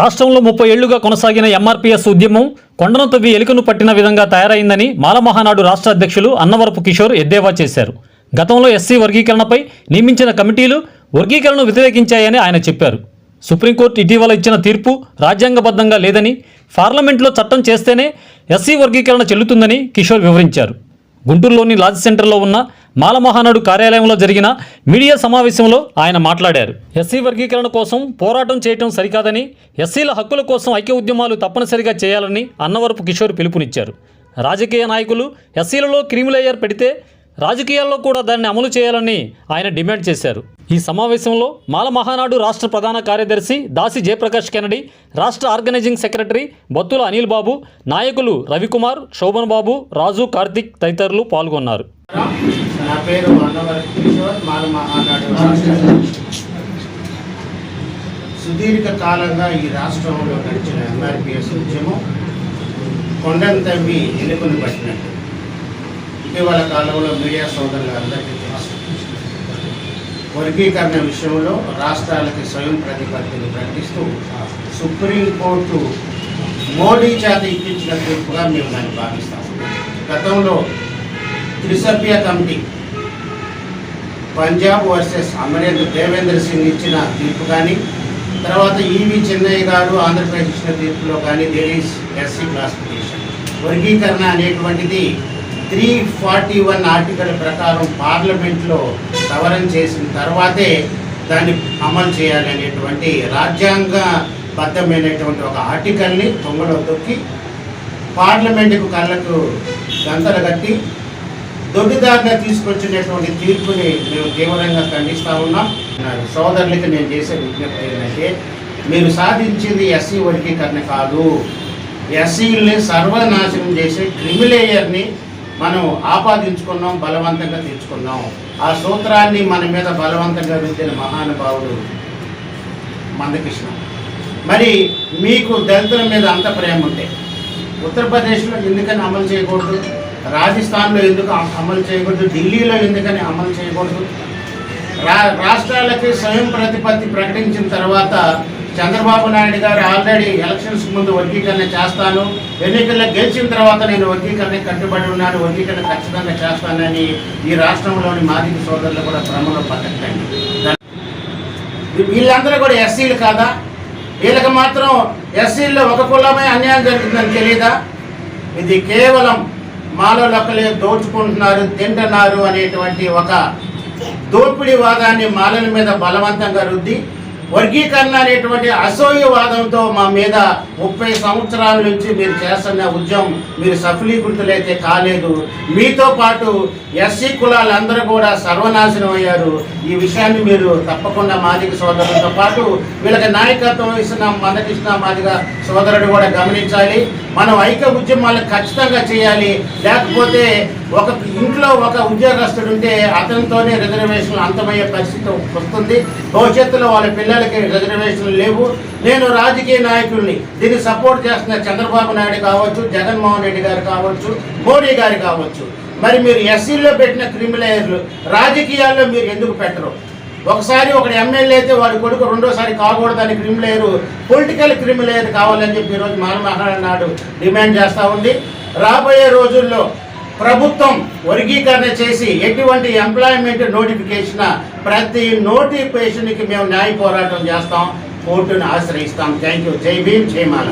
రాష్ట్రంలో ముప్పై ఏళ్ళుగా కొనసాగిన ఎంఆర్పీఎస్ ఉద్యమం కొండను తవ్వి ఎలుకను పట్టిన విధంగా తయారైందని మాలమహానాడు రాష్ట్ర అధ్యక్షులు అన్నవరపు కిషోర్ ఎద్దేవా చేశారు. గతంలో ఎస్సీ వర్గీకరణపై నియమించిన కమిటీలు వర్గీకరణను వ్యతిరేకించాయని ఆయన చెప్పారు. సుప్రీంకోర్టు ఇటీవల ఇచ్చిన తీర్పు రాజ్యాంగబద్ధంగా లేదని పార్లమెంట్లో చట్టం చేస్తేనే ఎస్సీ వర్గీకరణ చెల్లుతుందని కిషోర్ వివరించారు. గుంటూరులోని లాజ్ సెంటర్లో ఉన్న మాలమహానాడు కార్యాలయంలో జరిగిన మీడియా సమావేశంలో ఆయన మాట్లాడారు. ఎస్సీ వర్గీకరణ కోసం పోరాటం చేయటం సరికాదని ఎస్సీల హక్కుల కోసం ఐక్య ఉద్యమాలు తప్పనిసరిగా చేయాలని అన్నవరపు కిషోర్ పిలుపునిచ్చారు. రాజకీయ నాయకులు ఎస్సీలలో క్రిమిలేయర్ పెడితే రాజకీయాల్లో కూడా దాన్ని అమలు చేయాలని ఆయన డిమాండ్ చేశారు. ఈ సమావేశంలో మాల మహానాడు రాష్ట్ర ప్రధాన కార్యదర్శి దాసి జయప్రకాష్ కెనడి రాష్ట్ర ఆర్గనైజింగ్ సెక్రటరీ బత్తుల అనిల్ బాబు నాయకులు రవికుమార్ శోభన్ బాబు రాజు కార్తిక్ తదితరులు పాల్గొన్నారు. నా పేరు అన్నవరపు కిషోర్ సుదీర్ఘ కాలంగా ఈ రాష్ట్రంలో నడిచిన ఎంఆర్పిఎస్ ఉద్యమం కొండను తవ్వి ఎలుకను పట్టినట్టు. ఇటీవల కాలంలో మీడియా సోదరులు అందరికీ తెలుసు. వర్గీకరణ విషయంలో రాష్ట్రాలకి స్వయం ప్రతిపత్తిని ప్రకటిస్తూ సుప్రీంకోర్టు మోడీ చేత ఇప్పించిన తీర్పుగా మేము దాన్ని భావిస్తాము గతంలో త్రిసభ్య కమిటీ. పంజాబ్ వర్సెస్ అమరేంద్ర దేవేంద్ర సింగ్ ఇచ్చిన తీర్పు కానీ తర్వాత ఈవి చెన్నయ్య గారు ఆంధ్రప్రదేశ్ ఇచ్చిన తీర్పులో కానీ దేర్ ఈస్ ఎస్సీ క్లాసిఫికేషన్. వర్గీకరణ అనేటువంటిది త్రీ ఫార్టీ వన్ ఆర్టికల్ ప్రకారం పార్లమెంట్లో సవరణ చేసిన తర్వాతే దాన్ని అమలు చేయాలి అనేటువంటి రాజ్యాంగబద్ధమైనటువంటి ఒక ఆర్టికల్ని తొంగలో తొక్కి పార్లమెంటుకు కళ్ళకు గంతలు కట్టి దొడ్డిదారిగా తీసుకొచ్చినటువంటి తీర్పుని మేము తీవ్రంగా ఖండిస్తా ఉన్నాం. సోదరులకి నేను చేసే విజ్ఞప్తి ఏంటంటే మీరు సాధించింది ఎస్సీ వర్గీకరణ కాదు. ఎస్సీల్ని సర్వనాశనం చేసే క్రిమిలేయర్ని మనం ఆపాదించుకున్నాం బలవంతంగా తెచ్చుకున్నాం ఆ సూత్రాన్ని మన మీద బలవంతంగా రుద్దిన మహానుభావుడు మందకృష్ణ. మరి మీకు దళితుల మీద అంత ప్రేమ ఉంటే ఉత్తరప్రదేశ్లో ఎందుకని అమలు చేయకూడదు? రాజస్థాన్లో ఎందుకు అమలు చేయకూడదు? ఢిల్లీలో ఎందుకని అమలు చేయకూడదు? రా రాష్ట్రాలకి స్వయం ప్రతిపత్తి ప్రకటించిన తర్వాత చంద్రబాబు నాయుడు గారు ఆల్రెడీ ఎలక్షన్స్ ముందు వర్గీకరణ చేస్తాను. ఎన్నికల్లో గెలిచిన తర్వాత నేను వర్గీకరణ కట్టుబడి ఉన్నాను. వర్గీకరణ ఖచ్చితంగా చేస్తానని ఈ రాష్ట్రంలోని మాదిక సోదరులు కూడా క్రమంలో పట్టకండి వీళ్ళందరూ కూడా ఎస్సీలు కాదా? వీళ్ళకి మాత్రం ఎస్సీల్లో ఒక కులమే అన్యాయం జరుగుతుందని తెలియదా ఇది కేవలం మాలో లెక్కలే దోచుకుంటున్నారు తింటున్నారు అనేటువంటి ఒక దోపిడీ వాదాన్ని మాలల మీద బలవంతంగా రుద్ది వర్గీకరణ అనేటువంటి అసూయవాదంతో మా మీద ముప్పై సంవత్సరాల నుంచి మీరు చేస్తున్న ఉద్యమం మీరు సఫలీకృతులైతే కాలేదు. మీతో పాటు ఎస్సీ కులాలందరూ కూడా సర్వనాశనం అయ్యారు. ఈ విషయాన్ని మీరు తప్పకుండా మాదిక సోదరులతో పాటు వీళ్ళకి నాయకత్వం ఇస్తున్న మందకృష్ణ మాదిక సోదరుడు కూడా గమనించాలి. మనం ఐక్య ఉద్యమాలు ఖచ్చితంగా చేయాలి. లేకపోతే ఒక ఇంట్లో ఒక ఉద్యోగస్తుడు ఉంటే అతనితోనే రిజర్వేషన్లు అంతమయ్యే పరిస్థితి వస్తుంది. భవిష్యత్తులో వాళ్ళ పిల్లలకి రిజర్వేషన్లు లేవు. నేను రాజకీయ నాయకుల్ని దీన్ని సపోర్ట్ చేస్తున్న చంద్రబాబు నాయుడు కావచ్చు జగన్మోహన్ రెడ్డి గారు కావచ్చు మోడీ గారు కావచ్చు. మరి మీరు ఎస్సీలో పెట్టిన క్రిమిలేయర్లు రాజకీయాల్లో మీరు ఎందుకు పెట్టరు? ఒకసారి ఒకడు ఎమ్మెల్యే అయితే వాడి కొడుకు రెండోసారి కాకూడదని క్రిమిలేయరు పొలిటికల్ క్రిమిలేయర్ కావాలని చెప్పి ఈరోజు మానమహారాణ నాడు డిమాండ్ చేస్తూ ఉంది. రాబోయే రోజుల్లో ప్రభుత్వం వర్గీకరణ చేసి ఎటువంటి ఎంప్లాయ్మెంట్ నోటిఫికేషన్ ప్రతి నోటిఫికేషన్కి మేము న్యాయ పోరాటం చేస్తాం కోర్టును ఆశ్రయిస్తాం. థ్యాంక్ యూ జై భీమ్ జయమాల